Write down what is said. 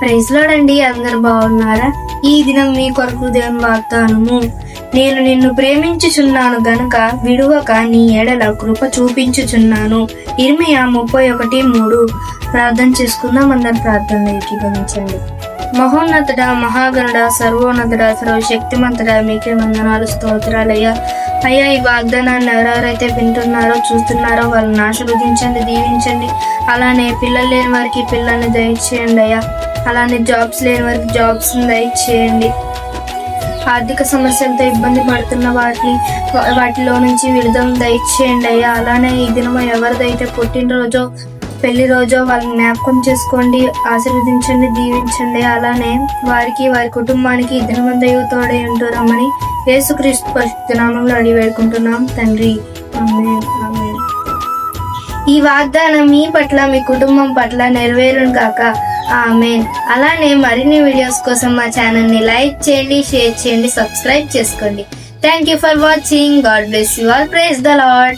Praise లోడండి అందరు బాగున్నారా? ఈ దినం మీ కొరకు దేవుని వాగ్దానము. నేను నిన్ను ప్రేమించుచున్నాను గనుక విడువక నీ ఎడల కృప చూపించుచున్నాను. ఇర్మియా ముప్పై ఒకటి మూడు. ప్రార్థన చేసుకుందాం అందరు ప్రార్థన ఏకీభవించండి. మహోన్నతుడ మహాగణుడ సర్వోన్నతుడ సర్వశక్తిమంతుడ మీకే వందనాలు స్తోత్రాలయ్యా. అయ్యా ఈ వాగ్దానాన్ని ఎవరెవరైతే వింటున్నారో చూస్తున్నారో వాళ్ళని ఆశీర్వదించండి దీవించండి. అలానే పిల్లలు లేని వారికి పిల్లల్ని దయచేయండి అయ్యా. అలానే జాబ్స్ లేని వారికి జాబ్స్ దయచేయండి. ఆర్థిక సమస్యలతో ఇబ్బంది పడుతున్న వాటిని వాటిలో నుంచి విడుదల దయచేయండి అయ్యా. అలానే ఈ దినం ఎవరిదైతే పుట్టినరోజో పెళ్ళి రోజో వాళ్ళని జ్ఞాపకం చేసుకోండి ఆశీర్వదించండి దీవించండి. అలానే వారికి వారి కుటుంబానికి ధనవంతయు తోడై ఉంటారమ్మని యేసుక్రీస్తు పరిశుద్ధ నామంలో అడిగి వేడుకుంటున్నాం. తండ్రి ఆమేన్, ఈ వాగ్దానం మీ పట్ల మీ కుటుంబం పట్ల నెరవేరును కాక ఆమెన్. అలానే మరిన్ని వీడియోస్ కోసం మా ఛానల్ని లైక్ చేయండి షేర్ చేయండి సబ్స్క్రైబ్ చేసుకోండి. Thank you for watching God bless you all praise the Lord